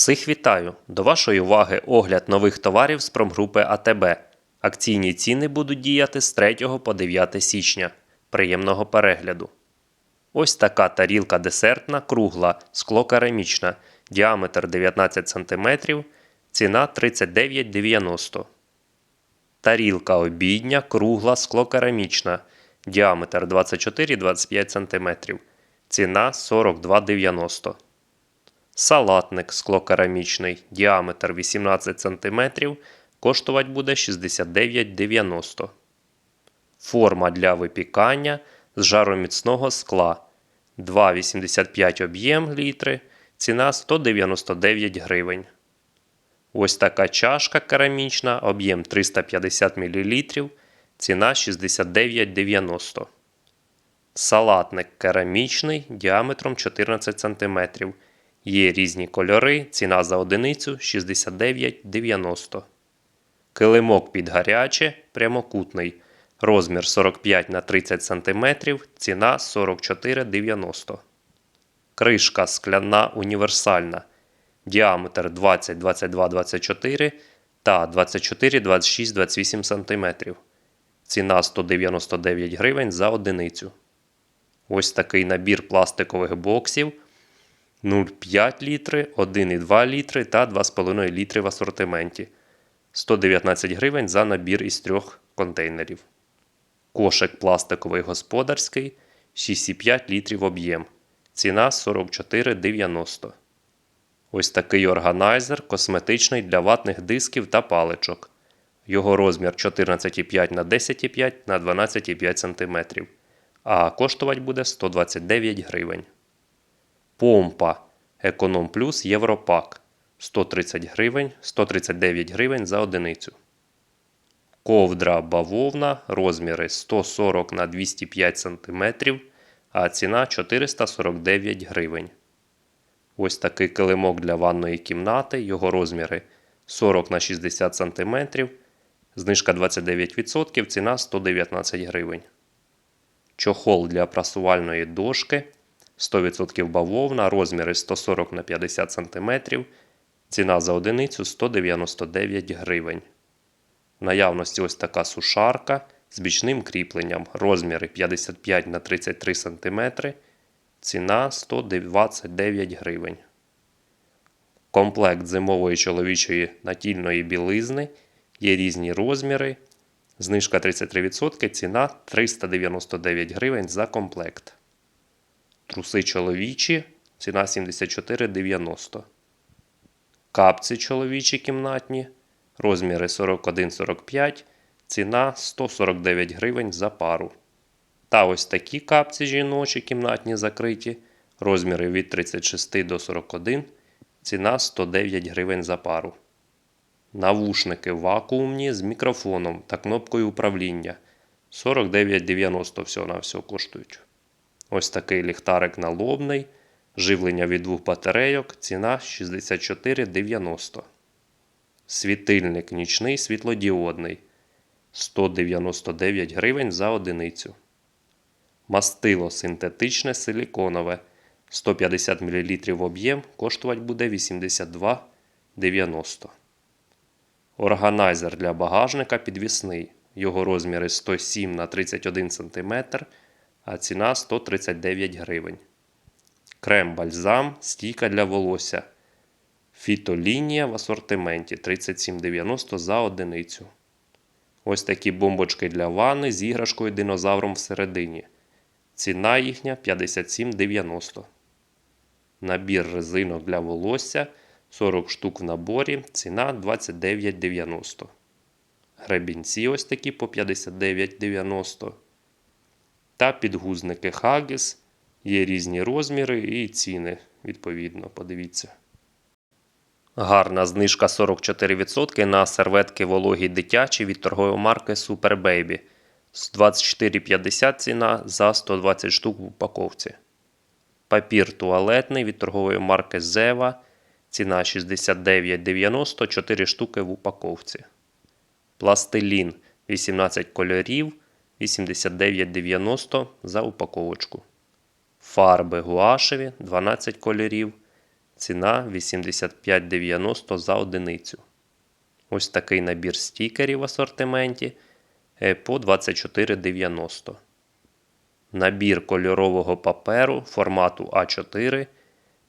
Всіх вітаю! До вашої уваги огляд нових товарів з промгрупи АТБ. Акційні ціни будуть діяти з 3 по 9 січня. Приємного перегляду. Ось така тарілка десертна, кругла, склокерамічна, діаметр 19 см, ціна 39,90. Тарілка обідня, кругла, склокерамічна, діаметр 24-25 см, ціна 42,90. Салатник склокерамічний, діаметр 18 см, коштувати буде 69,90. Форма для випікання з жароміцного скла 2,85 об'єм літри, ціна 199 гривень. Ось така чашка керамічна, об'єм 350 мл, ціна 69,90. Салатник керамічний діаметром 14 см. Є різні кольори, ціна за одиницю 69,90. Килимок під гаряче прямокутний. Розмір 45 на 30 см, ціна 44,90. Кришка скляна універсальна. Діаметр 20, 22, 24 та 24, 26, 28 см. Ціна 199 гривень за одиницю. Ось такий набір пластикових боксів. 0,5 літри, 1,2 літри та 2,5 літри в асортименті. 119 гривень за набір із трьох контейнерів. Кошик пластиковий господарський 6,5 літрів об'єм. Ціна 44,90. Ось такий органайзер косметичний для ватних дисків та паличок. Його розмір 14,5 на 10,5 на 12,5 см. А коштувати буде 129 гривень. Помпа Економ Плюс Європак 130 гривень, 139 гривень за одиницю. Ковдра бавовна розміри 140 на 205 см, а ціна 449 гривень. Ось такий килимок для ванної кімнати. Його розміри 40 на 60 см. Знижка 29%, ціна 119 гривень. Чохол для прасувальної дошки 100% бавовна, розміри 140 на 50 см. Ціна за одиницю 199 гривень. Наявності ось така сушарка з бічним кріпленням. Розміри 55 на 33 см. Ціна 129 гривень. Комплект зимової чоловічої натільної білизни. Є різні розміри. Знижка 33%, ціна 399 гривень за комплект. Труси чоловічі, ціна 74,90. Капці чоловічі кімнатні. Розміри 41-45, ціна 149 гривень за пару. Та ось такі капці жіночі кімнатні закриті. Розміри від 36 до 41, ціна 109 гривень за пару. Навушники вакуумні з мікрофоном та кнопкою управління 49,90 всього на все коштують. Ось такий ліхтарик налобний. Живлення від двох батарейок. Ціна 64,90. Світильник нічний світлодіодний 199 гривень за одиницю. Мастило синтетичне силіконове 150 мл об'єм коштувати буде 82,90. Органайзер для багажника підвісний. Його розміри 107 на 31 см, а ціна 139 гривень. Крем бальзам стійка для волосся. Фітолінія в асортименті 37,90 за одиницю. Ось такі бомбочки для ванни з іграшкою динозавром всередині. Ціна їхня 57,90. Набір резинок для волосся 40 штук в наборі. Ціна 29,90. Гребінці ось такі по 59,90. Та підгузники Haggis. Є різні розміри і ціни, відповідно, подивіться. Гарна знижка 44% на серветки вологі дитячі від торгової марки Super Baby. З 24,50 ціна за 120 штук в упаковці. Папір туалетний від торгової марки Zeva. Ціна 69,90 4 штуки в упаковці. Пластилін 18 кольорів 89,90 за упаковочку. Фарби гуашеві 12 кольорів. Ціна 85,90 за одиницю. Ось такий набір стікерів в асортименті е, по 24,90. Набір кольорового паперу формату А4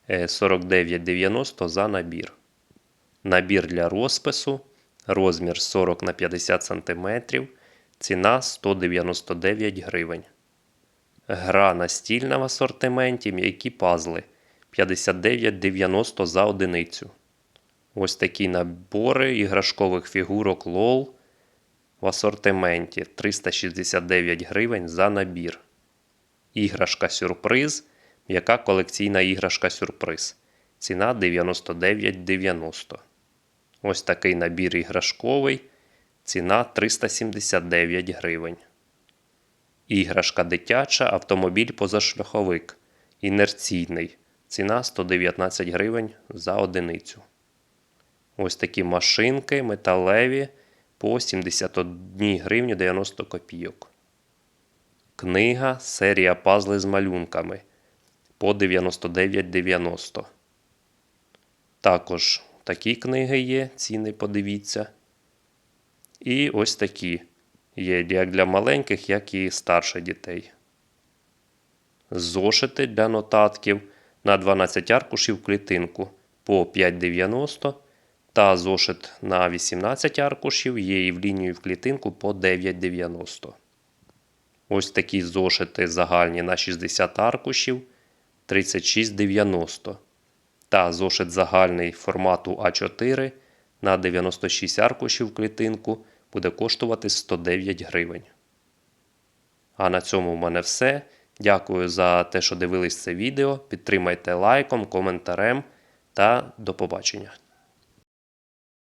е, 49,90 за набір. Набір для розпису. Розмір 40 на 50 см. Ціна 199 гривень. Гра настільна в асортименті, м'які пазли 59,90 за одиницю. Ось такі набори іграшкових фігурок LOL в асортименті 369 гривень за набір. Іграшка сюрприз, м'яка колекційна іграшка сюрприз. Ціна 99,90. Ось такий набір іграшковий. Ціна 379 гривень. Іграшка дитяча, автомобіль позашляховик. Інерційний. Ціна 119 гривень за одиницю. Ось такі машинки металеві по 71 гривні 90 копійок. Книга серія пазли з малюнками по 99,90. Також такі книги є, ціни подивіться. І ось такі є як для маленьких, як і старших дітей. Зошити для нотатків на 12 аркушів клітинку по 5,90 та зошит на 18 аркушів є і в лінію в клітинку по 9,90. Ось такі зошити загальні на 60 аркушів 36,90 та зошит загальний формату А4 на 96 аркушів клітинку буде коштувати 109 гривень. А на цьому в мене все. Дякую за те, що дивились це відео. Підтримайте лайком, коментарем та до побачення.